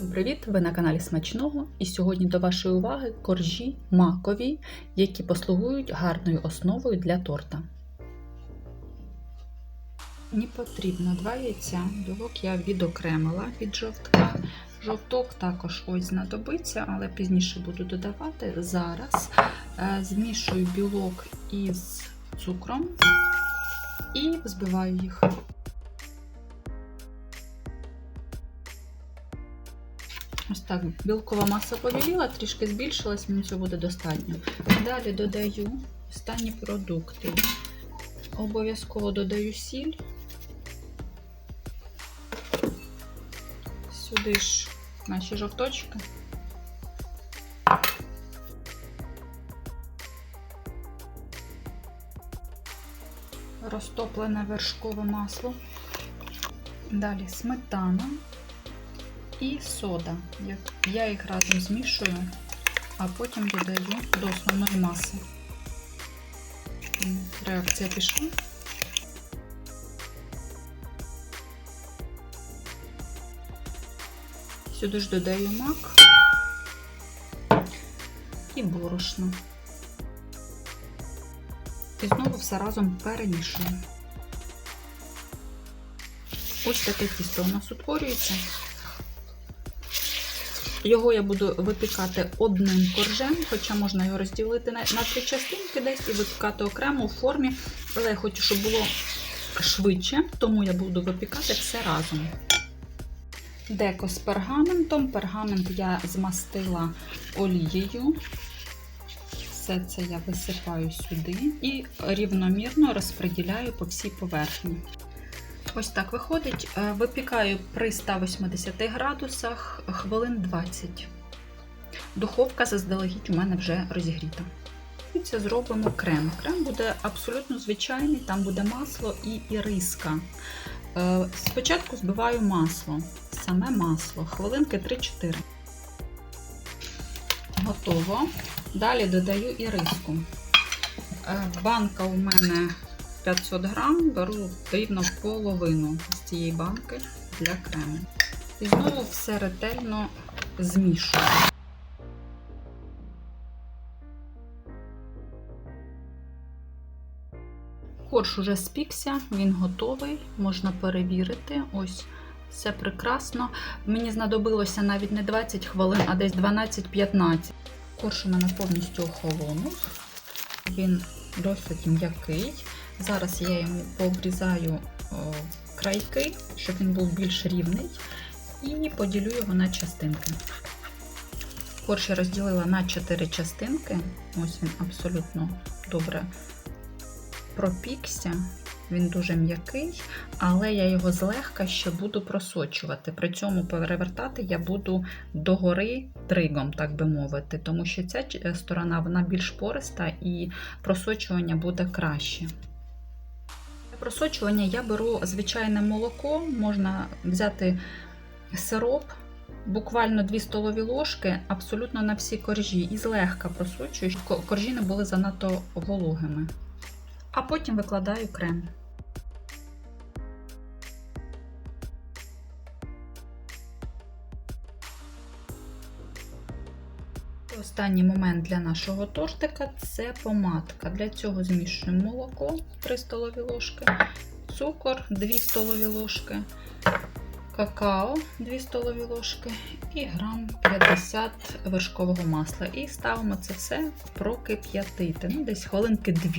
Всім Привіт! Ви на каналі Смачного і сьогодні до вашої уваги коржі макові, які послугують гарною основою для торта. Мені потрібно 2 яйця, білок я відокремила від жовтка. Жовток також ось знадобиться, але пізніше буду додавати. Зараз е, змішую білок із цукром і взбиваю їх. Ось так, білкова маса повіліла, трішки збільшилась, мені цього буде достатньо. Далі додаю останні продукти. Обов'язково додаю сіль. Сюди ж наші жовточки. Розтоплене вершкове масло. Далі сметана і сода. Я їх разом змішую, а потім додаю до основної маси. Реакція пішла. Сюди ж додаю мак і борошно. І знову все разом перемішую. Ось таке тісто у нас утворюється. Його я буду випікати одним коржем, хоча можна його розділити на, три частинки десь і випікати окремо у формі. Але я хочу, щоб було швидше, тому я буду випікати все разом. Деко з пергаментом. Пергамент я змастила олією. Все це я висипаю сюди і рівномірно розподіляю по всій поверхні. Ось так виходить. Випікаю при 180 градусах хвилин 20. Духовка заздалегідь у мене вже розігріта. І це зробимо крем. Крем буде абсолютно звичайний, там буде масло і іриска. Спочатку збиваю масло, саме масло, хвилинки 3-4. Готово. Далі додаю іриску. Банка у мене 500 грам, беру рівно половину з цієї банки для крему. І знову все ретельно змішую. Корж уже спікся, він готовий, можна перевірити. Ось все прекрасно. Мені знадобилося навіть не 20 хвилин, а десь 12-15. Корж у мене повністю охолонув. Він досить м'який. Зараз я йому пообрізаю о, крайки, щоб він був більш рівний, і поділю його на частинки. Корж я розділила на 4 частинки. Ось він абсолютно добре пропікся. Він дуже м'який, але я його злегка ще буду просочувати. При цьому перевертати я буду догори тригом, так би мовити, тому що ця сторона вона більш пориста і просочування буде краще. Просочування я беру звичайне молоко, можна взяти сироп, буквально 2 столові ложки, абсолютно на всі коржі, і злегка просочую, щоб коржі не були занадто вологими. А потім викладаю крем. Останній момент для нашого тортика це помадка. Для цього змішуємо молоко 3 столові ложки, цукор 2 столові ложки, какао 2 столові ложки і грам 50 вершкового масла. І ставимо це все прокип'ятити, ну десь хвилинки 2.